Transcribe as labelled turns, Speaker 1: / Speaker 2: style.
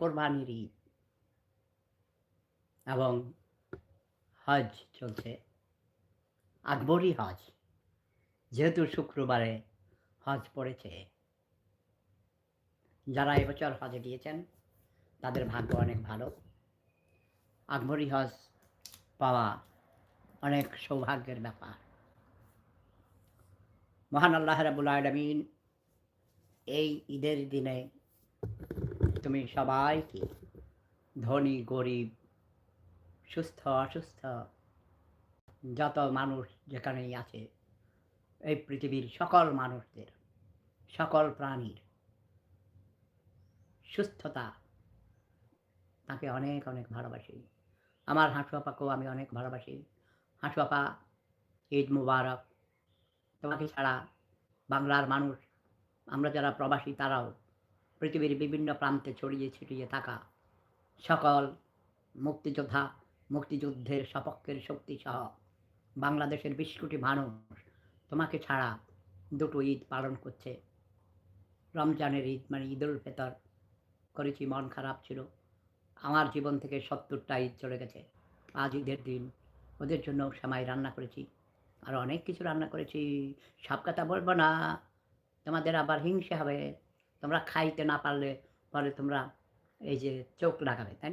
Speaker 1: কোরবানির ঈদ। এবং হজ চলছে। আকবরী হজ। যেহেতু শুক্রবারে হজ পড়েছে। যারা এবছর হজে গিয়েছেন, তাদের ভাগ্য অনেক ভালো। আকবরী হজ পাওয়া অনেক সৌভাগ্যের ব্যাপার। মহান আল্লাহ রাবুল আলমিন এই ঈদের দিনে তুমি সবাইকে ধনী, গরিব, সুস্থ, অসুস্থ, যত মানুষ যেখানেই আছে, এই পৃথিবীর সকল মানুষদের, সকল প্রাণীর সুস্থতা, তাকে অনেক অনেক ভালোবাসি। আমার হাঁটু আপাকেও আমি অনেক ভালোবাসি। হাঁটু আপা, ঈদ মুবারক। তোমাকে ছাড়া বাংলার মানুষ, আমরা যারা প্রবাসী তারাও পৃথিবীর বিভিন্ন প্রান্তে ছড়িয়ে ছিটিয়ে থাকা সকল মুক্তিযোদ্ধা, মুক্তিযুদ্ধের সপক্ষের শক্তি সহ বাংলাদেশের বিশ কোটি মানুষ তোমাকে ছাড়া দুটো ঈদ পালন করছে। রমজানের ঈদ মানে ঈদুল ফেতর। করেছি, মন খারাপ ছিল। আমার জীবন থেকে সত্তরটা ঈদ চলে গেছে। আজ ঈদের দিন। ওদের জন্য সেমাই রান্না করেছি। আর অনেক কিছু রান্না করেছি। সব কথা বলব না। তোমাদের আবার হিংসে হবে। তোমরা খাইতে না পারলে পরে তোমরা এই যে চোখ লাগাবে তাই না?